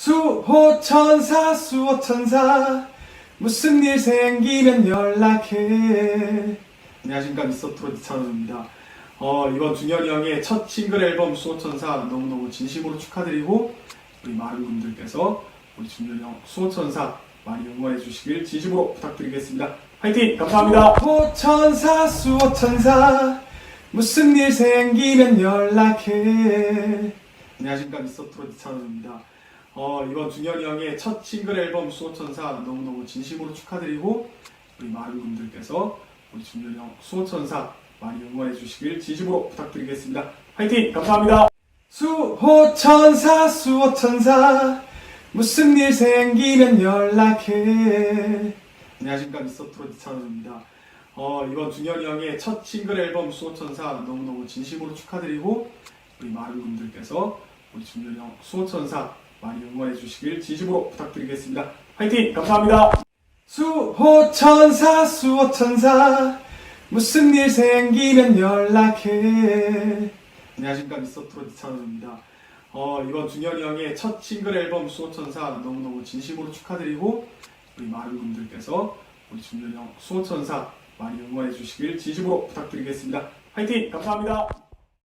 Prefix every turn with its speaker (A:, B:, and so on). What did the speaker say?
A: 수호천사 수호천사. 무슨 일 생기면 연락해. 안녕하십니까 미스터 트로트 찬원입니다. 어, 이번 준현이 형의 첫 싱글 앨범 수호천사 너무너무 진심으로 축하드리고 우리 많은 분들께서 우리 준현이 형 수호천사 많이 응원해 주시길 진심으로 부탁드리겠습니다. 화이팅! 감사합니다. 수호천사 수호천사. 무슨 일 생기면 연락해. 안녕하십니까 미스터 트로트 찬원입니다 어, 이번 준현이 형의 첫 싱글 앨범 수호천사 너무너무 진심으로 축하드리고 우리 많은 분들께서 우리 준현이 형 수호천사 많이 응원해 주시길 진심으로 부탁드리겠습니다. 화이팅! 감사합니다. 수호천사 수호천사 무슨 일 생기면 연락해 안녕하십니까 미스터 트로트 찬원입니다. 어, 이번 준현이 형의 첫 싱글 앨범 수호천사 너무너무 진심으로 축하드리고 우리 많은 분들께서 우리 준현이 형 수호천사 많이 응원해 주시길 진심으로 부탁드리겠습니다. 화이팅! 감사합니다. 수호천사 수호천사 무슨 일 생기면 연락해 안녕하십니까 미스터 트로트 찬원입니다. 어, 이번 준현이 형의 첫 싱글 앨범 수호천사 너무너무 진심으로 축하드리고 우리 많은 분들께서 우리 준현이 형 수호천사 많이 응원해 주시길 진심으로 부탁드리겠습니다. 화이팅! 감사합니다.